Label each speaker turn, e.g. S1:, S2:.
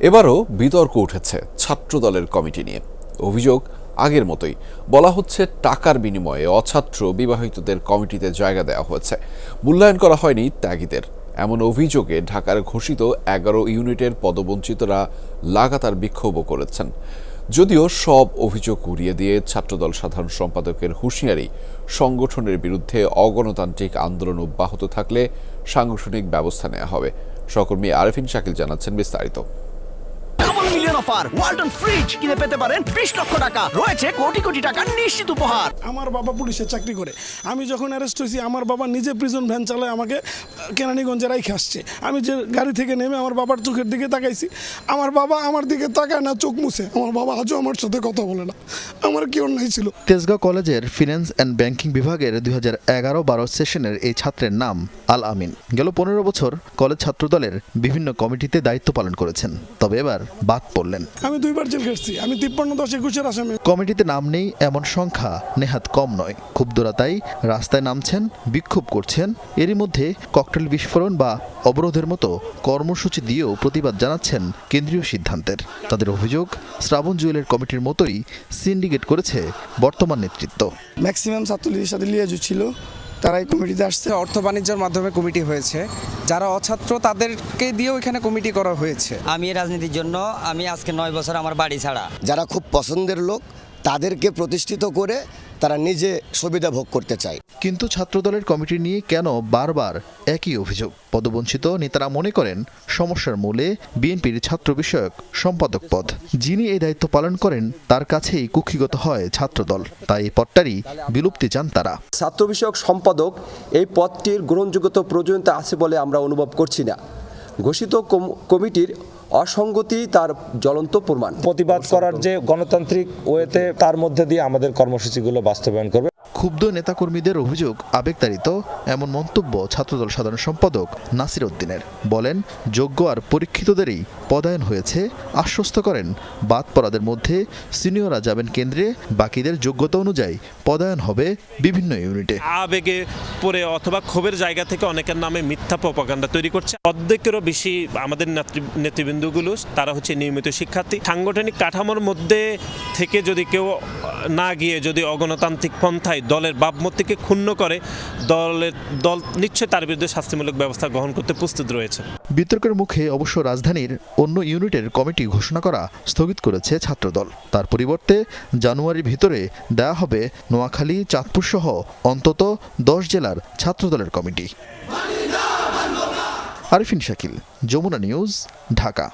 S1: এবারও বিতর্ক উঠেছে ছাত্রদলের কমিটি নিয়ে। অভিযোগ আগের মতোই। বলা হচ্ছে, টাকার বিনিময়ে অছাত্র বিবাহিতদের কমিটিতে জায়গা দেওয়া হয়েছে। মূল্যায়ন করা হয়নি ত্যাগীদের। এমন অভিযোগে ঢাকার ঘোষিত এগারো ইউনিটের পদবঞ্চিতরা লাগাতার বিক্ষোভও করেছেন। যদিও সব অভিযোগ উড়িয়ে দিয়ে ছাত্রদল সাধারণ সম্পাদকের হুঁশিয়ারি, সংগঠনের বিরুদ্ধে অগণতান্ত্রিক আন্দোলন অব্যাহত থাকলে সাংগঠনিক ব্যবস্থা নেওয়া হবে। সহকর্মী আরেফিন শাকিল জানাচ্ছেন বিস্তারিত।
S2: অফার। ওয়ালটন ফ্রিজ কিনে পেতে পারেন বিশ লক্ষ টাকা। রয়েছে কোটি কোটি টাকার নিশ্চিত উপহার।
S3: আমার বাবা পুলিশে চাকরি করে। আমি যখন অ্যারেস্ট হয়েছি আমার বাবা নিজে প্রিজন ভ্যান চালায় আমাকে কেরানীগঞ্জে রাইখে আসছে। আমি যে গাড়ি থেকে নেমে আমার বাবার চোখের দিকে তাকাইছি। আমার বাবা আমার দিকে তাকায় না চোখ মুছে। আমার বাবা আজও আমার সাথে কথা বলে না। আমার কি অন্যায় ছিল?
S4: তেজগাঁও কলেজের ফিন্যান্স অ্যান্ড ব্যাংকিং বিভাগের দুই হাজার এগারো বারো সেশনের এই ছাত্রের নাম আল আমিন। গেল পনেরো বছর কলেজ ছাত্রদলের বিভিন্ন কমিটিতে দায়িত্ব পালন করেছেন। তবে এবার বাদ পড়লেন
S3: আমি দুইবার জেল খেটছি আমি তিপ্পান্ন দশ একুশের আসামি।
S4: কমিটিতে নাম নেই এমন সংখ্যা নেহাত কম নয়। ক্ষুব্ধরা তাই রাস্তায় নামছেন বিক্ষোভ করছেন। এরই মধ্যে ককটেল বিস্ফোরণ বা অবরোধের মতো কর্মসূচি দিয়েও প্রতিবাদ জানাচ্ছেন কেন্দ্রীয় সিদ্ধান্তের। তাদের অভিযোগ শ্রাবণ জুয়েলের কমিটির মতোই সিন্ডিকেট করেছে বর্তমান নেতৃত্ব।
S5: ম্যাক্সিমাম ছাত্রলীগের সাথে লিয়াজু ছিল। তারাই কমিটিতে আসছে।
S6: অর্থ বাণিজ্যের মাধ্যমে কমিটি হয়েছে। যারা অছাত্র তাদেরকে দিয়েও এখানে কমিটি করা হয়েছে।
S7: আমি এই রাজনীতির জন্য আমি আজকে নয় বছর আমার বাড়ি ছাড়া।
S8: যারা খুব পছন্দের লোক তাদেরকে প্রতিষ্ঠিত করে তারা নিজে সুবিধা ভোগ করতে চায়।
S4: কিন্তু ছাত্রদলের কমিটি নিয়ে কেন বারবার একই অভিযোগ? পদবঞ্চিত নেতারা মনে করেন সমস্যার মূলে বিএনপির ছাত্র বিষয়ক সম্পাদক পদ। যিনি এই দায়িত্ব পালন করেন তার কাছেই কুক্ষিগত হয় ছাত্রদল। তাই এই পদটারই বিলুপ্তি চান তারা।
S9: ছাত্র বিষয়ক সম্পাদক এই পদটির গ্রহণযোগ্যতা প্রয়োজনীয়তা আছে বলে আমরা অনুভব করছি না। ঘোষিত কমিটির অসঙ্গতি তার জ্বলন্ত প্রমাণ।
S10: প্রতিবাদ করার যে গণতান্ত্রিক ওয়েতে তার মধ্যে দিয়ে আমাদের কর্মসূচিগুলো বাস্তবায়ন করবে।
S4: ক্ষুব্ধ নেতাকর্মীদের অভিযোগ আবেগতাড়িত, এমন মন্তব্য ছাত্রদল সাধারণ সম্পাদক নাসির উদ্দিনের। বলেন, যোগ্য আর পরীক্ষিতদেরই পদায়ন হয়েছে, আশ্বস্ত করেন বাদ পড়াদের মধ্যে সিনিয়ররা যাবেন কেন্দ্রে, বাকিদের যোগ্যতা অনুযায়ী পদায়ন হবে বিভিন্ন ইউনিটে।
S11: আবেগে পড়ে অথবা ক্ষোভের জায়গা থেকে অনেকের নামে মিথ্যা প্রপাগান্ডা তৈরি করছে। অর্ধেকেরও বেশি আমাদের নেতৃ- নেতৃবৃন্দগুলো, তারা হচ্ছে নিয়মিত শিক্ষার্থী। সাংগঠনিক কাঠামোর মধ্যে থেকে যদি কেউ না গিয়ে যদি অগণতান্ত্রিক পন্থায় দলের ভাবমূর্তিকে ক্ষুণ্ণ করে দলের, দল নিশ্চয় তার বিরুদ্ধে শাস্তিমূলক ব্যবস্থা গ্রহণ করতে প্রস্তুত রয়েছে।
S4: বিতর্কের মুখে অবশ্য রাজধানীর অন্য ইউনিটের কমিটি ঘোষণা করা স্থগিত করেছে ছাত্রদল। তার পরিবর্তে জানুয়ারির ভিতরে দেয়া হবে নোয়াখালী, চাঁদপুর সহ অন্তত দশ জেলার ছাত্রদলের কমিটি। আরিফিন শাকিল, যমুনা নিউজ, ঢাকা।